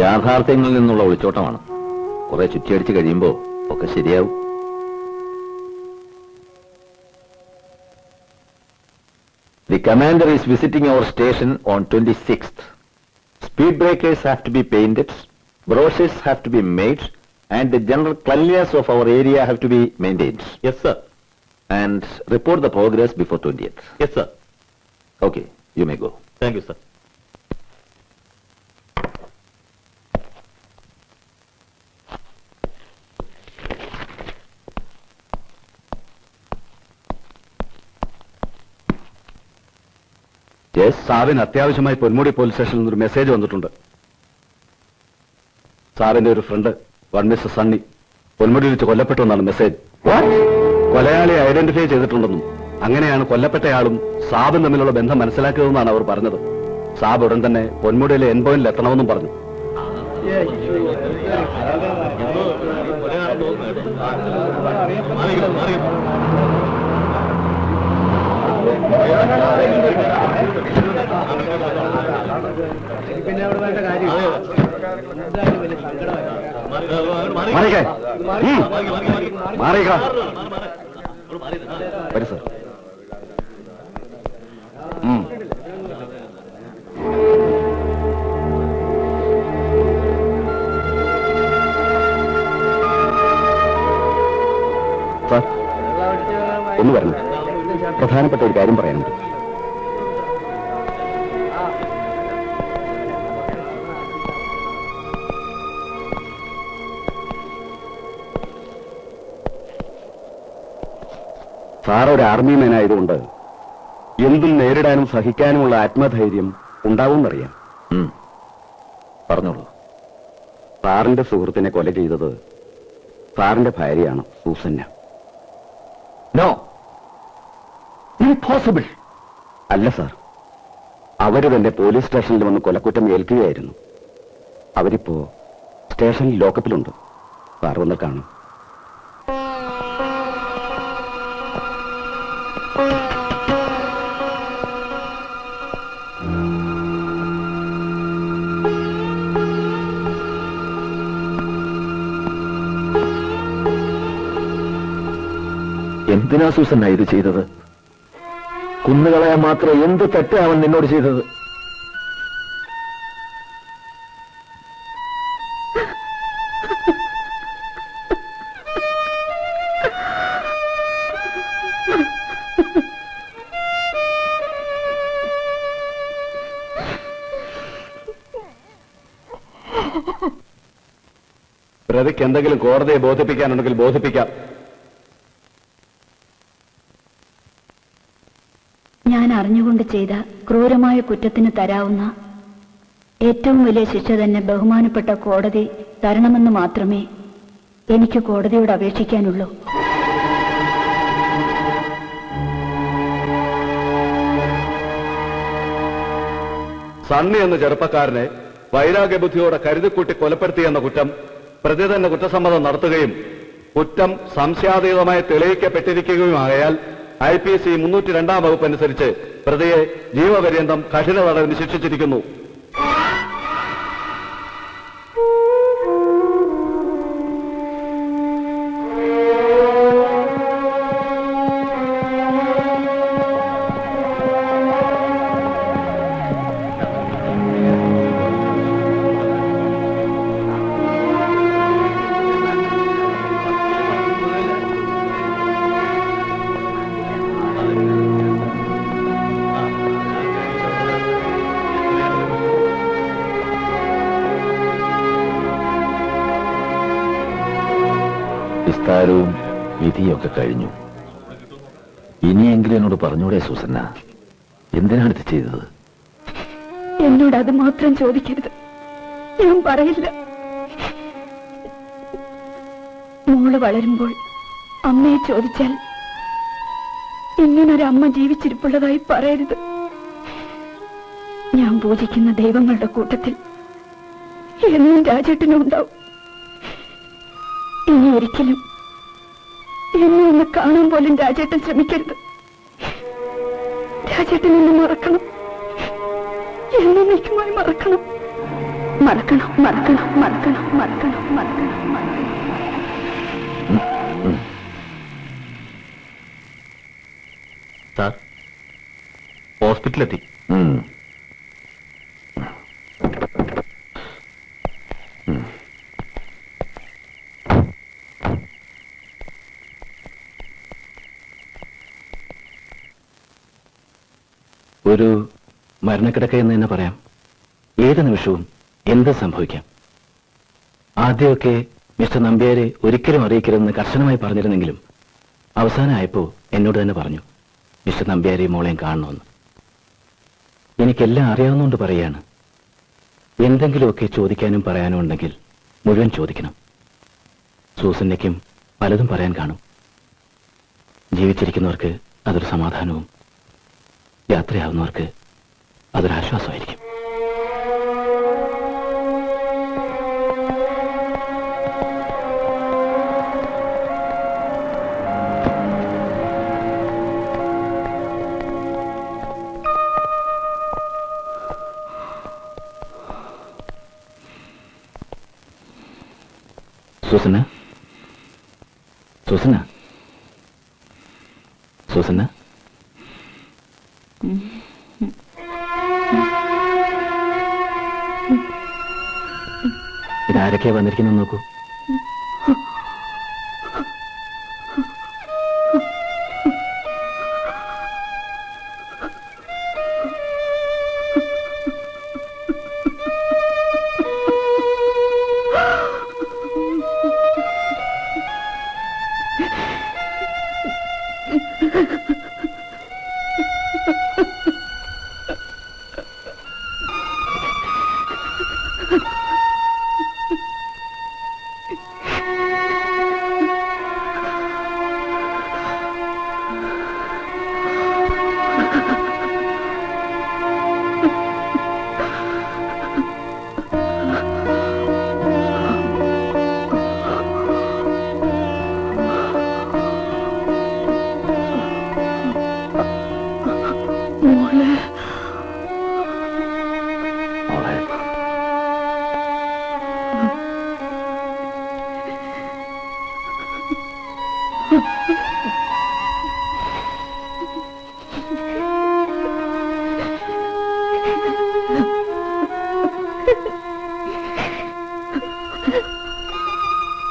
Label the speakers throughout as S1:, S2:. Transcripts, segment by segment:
S1: യാഥാർത്ഥ്യങ്ങളിൽ നിന്നുള്ള ഒളിച്ചോട്ടമാണ് കുറെ ചുറ്റിയടിച്ച് കഴിയുമ്പോ ഒക്കെ ശരിയാവും The commander is visiting our station on 26th. Speed breakers have to be painted, brochures have to be made, and the general cleanliness of our area have to be maintained.
S2: Yes, sir.
S1: And report the progress before 20th.
S2: Yes, sir.
S1: Okay, you may go.
S2: Thank you, sir.
S1: Yes,
S3: സാറിന് അത്യാവശ്യമായി Ponmudi police സ്റ്റേഷനിൽ നിന്നൊരു message വന്നിട്ടുണ്ട്. സാറിന്റെ ഒരു friend one mister Sunny Ponmudi വെച്ച് കൊല്ലപ്പെട്ടു എന്നാണ് മെസ്സേജ്. കൊലയാളി ഐഡന്റിഫൈ ചെയ്തിട്ടുണ്ടെന്നും അങ്ങനെയാണ് കൊല്ലപ്പെട്ടയാളും സാബും തമ്മിലുള്ള ബന്ധം മനസ്സിലാക്കിയതെന്നാണ് അവർ പറഞ്ഞത്. സാബ് ഉടൻ തന്നെ പൊന്മുടിയിലെ എൻ പോയിന്റിൽ എത്തണമെന്നും പറഞ്ഞു. മാറിക്ക. വരൂ സാർ. ഉം. സാർ ഒന്ന് വരണം. പ്രധാനപ്പെട്ട ഒരു കാര്യം പറയാനുണ്ട്. സാർ ഒരു ആർമി മാൻ ആയതുകൊണ്ട് എന്തും നേരിടാനും സഹിക്കാനുമുള്ള ആത്മധൈര്യം ഉണ്ടാവുമെന്നറിയാം.
S1: പറഞ്ഞോളൂ.
S3: സാറിന്റെ സുഹൃത്തിനെ കൊല ചെയ്തത് സാറിന്റെ ഭാര്യയാണ് സൂസന്നോ.
S1: നോ. ഇംപോസിബിൾ
S3: അല്ല സാർ. അവർ തന്നെ പോലീസ് സ്റ്റേഷനിൽ വന്ന് കൊലക്കുറ്റം ഏൽക്കുകയായിരുന്നു. അവരിപ്പോ സ്റ്റേഷനിൽ ലോക്കപ്പിലുണ്ട്. സാർ വന്ന് കാണും.
S1: എന്തിനാ സൂസന്ന ഇത് ചെയ്തത്? കുന്നുകളയാൻ മാത്രം എന്ത് തെറ്റ അവൻ നിന്നോട് ചെയ്തത്?
S3: പ്രതിക്ക് എന്തെങ്കിലും കോടതിയെ ബോധിപ്പിക്കാനുണ്ടെങ്കിൽ ബോധിപ്പിക്കാം.
S4: അറിഞ്ഞുകൊണ്ട് ചെയ്ത ക്രൂരമായ കുറ്റത്തിന് തരാവുന്ന ഏറ്റവും വലിയ ശിക്ഷ തന്നെ ബഹുമാനപ്പെട്ട കോടതി തരണമെന്ന് മാത്രമേ എനിക്ക് കോടതിയോട് അപേക്ഷിക്കാനുള്ളൂ.
S3: സണ്ണി എന്ന ചെറുപ്പക്കാരനെ വൈരാഗ്യബുദ്ധിയോടെ കരുതിക്കൂട്ടി കൊലപ്പെടുത്തിയെന്ന കുറ്റം പ്രതി തന്നെ കുറ്റസമ്മതം നടത്തുകയും കുറ്റം സംശയാതീതമായി തെളിയിക്കപ്പെട്ടിരിക്കുകയുമായാൽ ഐ പി സി മുന്നൂറ്റി രണ്ടാം വകുപ്പ് അനുസരിച്ച് പ്രതിയെ ജീവപര്യന്തം കഠിന തടവിന് ശിക്ഷിച്ചിരിക്കുന്നു
S1: വിസ്താരവും വിധിയൊക്കെ കഴിഞ്ഞു. ഇനിയെങ്കിലും എന്നോട് പറഞ്ഞൂടെ സൂസന്ന? എന്തിനാണ് ഇത് ചെയ്തത്?
S4: എന്നോട് അത് മാത്രം ചോദിക്കരുത്. ഞാൻ പറയില്ല. മോൾ വളരുമ്പോൾ അമ്മയെ ചോദിച്ചാൽ ഇങ്ങനൊരമ്മ ജീവിച്ചിരിപ്പുള്ളതായി പറയരുത്. ഞാൻ പൂജിക്കുന്ന ദൈവങ്ങളുടെ കൂട്ടത്തിൽ എന്നും രാജേട്ടനും ഉണ്ടാവും ഇനി ഒരിക്കലും എന്നെ ഒന്ന് കാണാൻ പോലും രാജേട്ടൻ ശ്രമിക്കരുത്. രാജേട്ടൻ എന്നെ മറക്കണം. എന്നേക്കുമായി മറക്കണം. മറക്കണം മറക്കണം മറക്കണം മറക്കണം മറക്കണം മറക്കണം.
S5: സാർ ഹോസ്പിറ്റലെത്തി.
S6: ഒരു മരണക്കിടക്ക എന്ന് തന്നെ പറയാം. ഏത് നിമിഷവും എന്ത് സംഭവിക്കാം? ആദ്യമൊക്കെ മിസ്റ്റർ നമ്പ്യാരെ ഒരിക്കലും അറിയിക്കരുതെന്ന് കർശനമായി പറഞ്ഞിരുന്നെങ്കിലും അവസാനമായപ്പോ എന്നോട് തന്നെ പറഞ്ഞു മിസ്റ്റർ നമ്പ്യാരെ മോളെയും കാണണമെന്ന്. എനിക്കെല്ലാം അറിയാവുന്നതുകൊണ്ട് പറയാണ്. എന്തെങ്കിലുമൊക്കെ ചോദിക്കാനും പറയാനും ഉണ്ടെങ്കിൽ മുഴുവൻ ചോദിക്കണം. സൂസന്നയ്ക്കും പലതും പറയാൻ കാണും. ജീവിച്ചിരിക്കുന്നവർക്ക് അതൊരു സമാധാനവും യാത്രയാവുന്നവർക്ക് അതൊരാശ്വാസമായിരിക്കും. സൂസന സൂസന സൂസന ഇതാരൊക്കെയാ വന്നിരിക്കുന്നത് നോക്കൂ.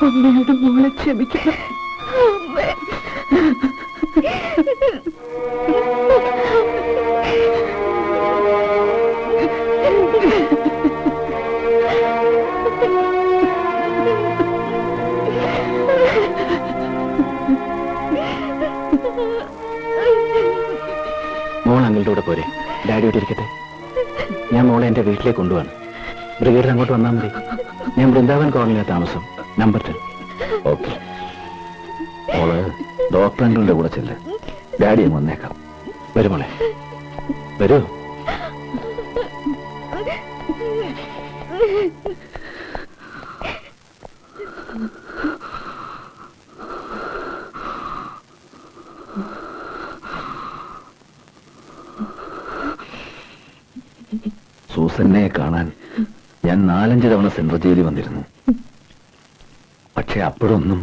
S4: അമ്മയുടെ മോളെ ക്ഷമിക്കണം
S6: മോൾ അങ്ങളുടെ കൂടെ പോരെ. ഡാഡിയോട്ട് ഇരിക്കട്ടെ. ഞാൻ മോളെ എന്റെ വീട്ടിലേക്ക് കൊണ്ടുപോവാണ്. ബ്രിഗേഡിൽ അങ്ങോട്ട് വന്നാൽ മതി. ഞാൻ വൃന്ദാവൻ കോളനിയിലെ താമസം. Number ten
S1: okay. മോൾ ഡോക്ടർ അങ്കിളിന്റെ കൂടെ ചെല്ല്. അങ്ങ് വന്നേക്കാം.
S6: വരും മോളെ. വരൂ.
S1: സൂസന്നെ കാണാൻ ഞാൻ നാലഞ്ച് തവണ സെൻട്രൽ ജയിലിൽ വന്നിരുന്നു. പക്ഷെ അപ്പോഴൊന്നും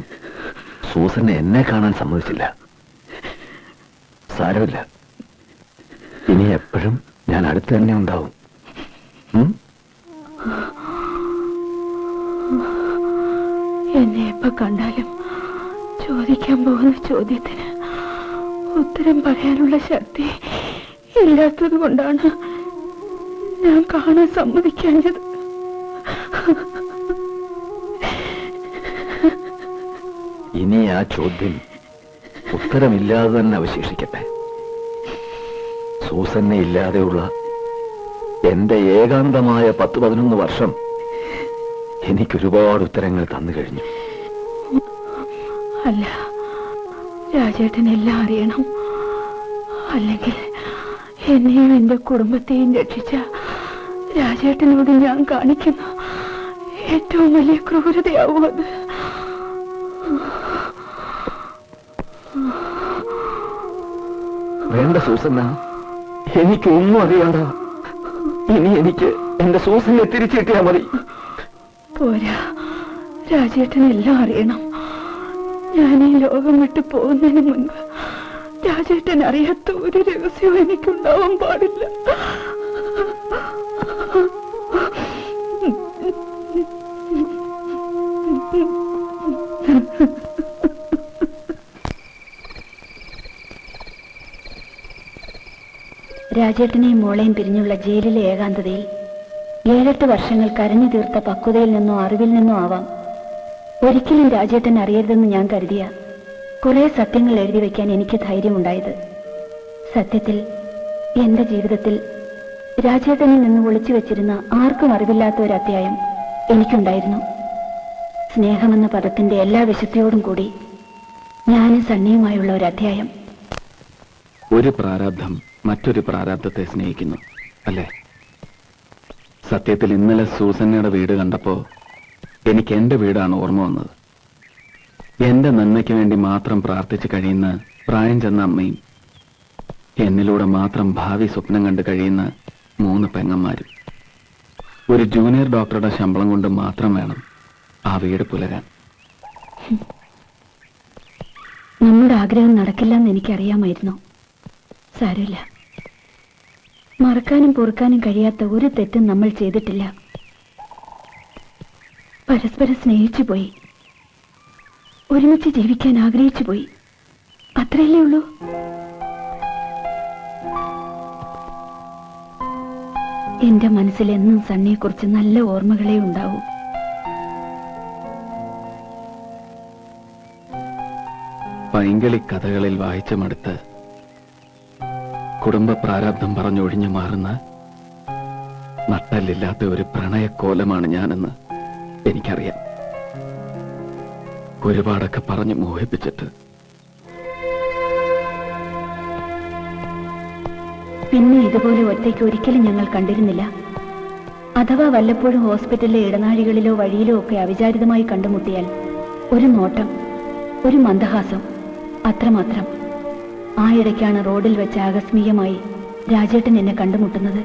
S1: സൂസനെ എന്നെ കാണാൻ സമ്മതിച്ചില്ല. സാരമില്ല. ഇനി എപ്പോഴും ഞാൻ അടുത്ത് തന്നെ ഉണ്ടാവും.
S4: എന്നെ എപ്പോ കണ്ടാലും ചോദിക്കാൻ പോകുന്ന ചോദ്യത്തിന് ഉത്തരം പറയാനുള്ള ശക്തി ഇല്ലാത്തത് കൊണ്ടാണ് ഞാൻ കാണാൻ സമ്മതിക്കാഞ്ഞത്.
S1: ഇനി ആ ചോദ്യം ഉത്തരമില്ലാതെ തന്നെ അവശേഷിക്കട്ടെ. സൂസന്നെ ഇല്ലാതെയുള്ള എന്റെ ഏകാന്തമായ പത്ത് പതിനൊന്ന് വർഷം എനിക്കൊരുപാട് ഉത്തരങ്ങൾ തന്നു കഴിഞ്ഞു.
S4: അല്ല രാജേട്ടൻ എല്ലാം അറിയണം. അല്ലെങ്കിൽ എന്നെയും എന്റെ കുടുംബത്തെയും രക്ഷിച്ച രാജേട്ടനോട് ഞാൻ കാണിക്കുന്ന. ഏറ്റവും വലിയ ക്രൂരതയാവും അത്.
S1: വേണ്ട സൂസന്ന. എനിക്കൊന്നും അറിയാടാ ഇനി എനിക്ക് എന്റെ സൂസനെ തിരിച്ചിട്ടാ മതി.
S4: പോരാ. രാജേട്ടൻ എല്ലാം അറിയണം. ഞാൻ ഈ ലോകം വിട്ടു പോകുന്നതിന് മുൻപ് രാജേട്ടൻ അറിയാത്ത ഒരു രഹസ്യവും എനിക്കുണ്ടാവാൻ പാടില്ല. രാജേട്ടനെയും മോളെയും പിരിഞ്ഞുള്ള ജയിലിലെ ഏകാന്തതയിൽ ഏഴെട്ട് വർഷങ്ങൾ കരഞ്ഞു തീർത്ത പക്വതയിൽ നിന്നോ അറിവിൽ നിന്നോ ആവാം. ഒരിക്കലും രാജേട്ടൻ അറിയരുതെന്ന് ഞാൻ കരുതിയ കുറേ സത്യങ്ങൾ എഴുതി വയ്ക്കാൻ എനിക്ക് ധൈര്യമുണ്ടായത്. സത്യത്തിൽ എന്റെ ജീവിതത്തിൽ രാജേട്ടനിൽ നിന്ന് ഒളിച്ചു വെച്ചിരുന്ന ആർക്കും അറിവില്ലാത്ത ഒരു അധ്യായം എനിക്കുണ്ടായിരുന്നു. സ്നേഹമെന്ന പദത്തിന്റെ എല്ലാ വിശുദ്ധിയോടും കൂടി ഞാനും സണ്ണിയുമായുള്ള ഒരു അധ്യായം.
S2: ഒരു പ്രാരാബ്ധം മറ്റൊരു പ്രാരാബ്ദത്തെ സ്നേഹിക്കുന്നു. അല്ലേ? സത്യത്തിൽ ഇന്നലെ സൂസന്നയുടെ വീട് കണ്ടപ്പോ എനിക്ക് എന്റെ വീടാണ് ഓർമ്മ വന്നത്. എന്റെ നന്മയ്ക്ക് വേണ്ടി മാത്രം പ്രാർത്ഥിച്ചു കഴിയുന്ന പ്രായം ചെന്ന അമ്മയും എന്നിലൂടെ മാത്രം ഭാവി സ്വപ്നം കണ്ട് കഴിയുന്ന മൂന്ന് പെങ്ങന്മാരും. ഒരു ജൂനിയർ ഡോക്ടറുടെ ശമ്പളം കൊണ്ട് മാത്രം വേണം ആ വീട് പുലരാൻ.
S4: നമ്മുടെ ആഗ്രഹം നടക്കില്ലെന്ന് എനിക്കറിയാമായിരുന്നു. സാരമില്ല. മറക്കാനും പൊറുക്കാനും കഴിയാത്ത ഒരു തെറ്റും നമ്മൾ ചെയ്തിട്ടില്ല. പരസ്പരം സ്നേഹിച്ചു പോയി. ഒരുമിച്ച് ജീവിക്കാൻ ആഗ്രഹിച്ചു പോയി. അത്രയല്ലേ ഉള്ളൂ? എന്റെ മനസ്സിൽ എന്നും സണ്ണിയെക്കുറിച്ച് നല്ല ഓർമ്മകളേ ഉണ്ടാവൂ.
S2: പൈങ്കിളി കഥകളിൽ വായിച്ച മടുത്ത് കുടുംബ പ്രാരാബ്ദം പറഞ്ഞൊഴിഞ്ഞു മാറുന്ന നട്ടല്ലില്ലാത്ത ഒരു പ്രണയക്കോലമാണ് ഞാനെന്ന് എനിക്കറിയാം. ഒരുപാടൊക്കെ പറഞ്ഞു മോഹിപ്പിച്ചിട്ട്.
S4: പിന്നെ ഇതുപോലെ ഒറ്റയ്ക്ക് ഒരിക്കലും ഞങ്ങൾ കണ്ടിരുന്നില്ല. അഥവാ വല്ലപ്പോഴും ഹോസ്പിറ്റലിലെ ഇടനാഴികളിലോ വഴിയിലോ ഒക്കെ അവിചാരിതമായി കണ്ടുമുട്ടിയാൽ ഒരു നോട്ടം ഒരു മന്ദഹാസം അത്രമാത്രം. ആ ഇടയ്ക്കാണ് റോഡിൽ വെച്ച് ആകസ്മികമായി രാജേട്ടൻ എന്നെ കണ്ടുമുട്ടുന്നത്.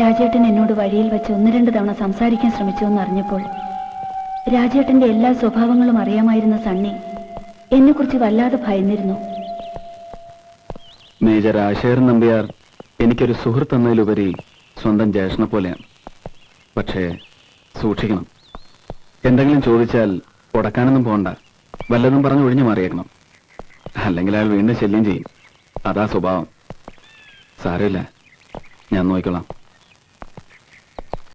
S4: രാജേട്ടൻ എന്നോട് വഴിയിൽ വെച്ച് ഒന്ന് രണ്ട് തവണ സംസാരിക്കാൻ ശ്രമിച്ചു എന്നറിഞ്ഞപ്പോൾ രാജേട്ടന്റെ എല്ലാ സ്വഭാവങ്ങളും അറിയാമായിരുന്ന സണ്ണി എന്നെക്കുറിച്ച് വല്ലാതെ ഭയന്നിരുന്നു.
S2: മേജർ ആശേരൻ നമ്പ്യാർ എനിക്കൊരു സുഹൃത്ത് എന്നതിലുപരി സ്വന്തം ജ്യേഷ്ഠനെ പോലെയാണ്. പക്ഷേ സൂക്ഷിക്കണം. എന്തെങ്കിലും ചോദിച്ചാൽ ഉടക്കാനൊന്നും പോണ്ട. വല്ലതും പറഞ്ഞ് ഒഴിഞ്ഞു മാറിയേക്കണം. അല്ലെങ്കിൽ അയാൾ വീണ്ടും ശല്യം ചെയ്യും. അതാ സ്വഭാവം. സാരമില്ല. ഞാൻ നോക്കിക്കോളാം.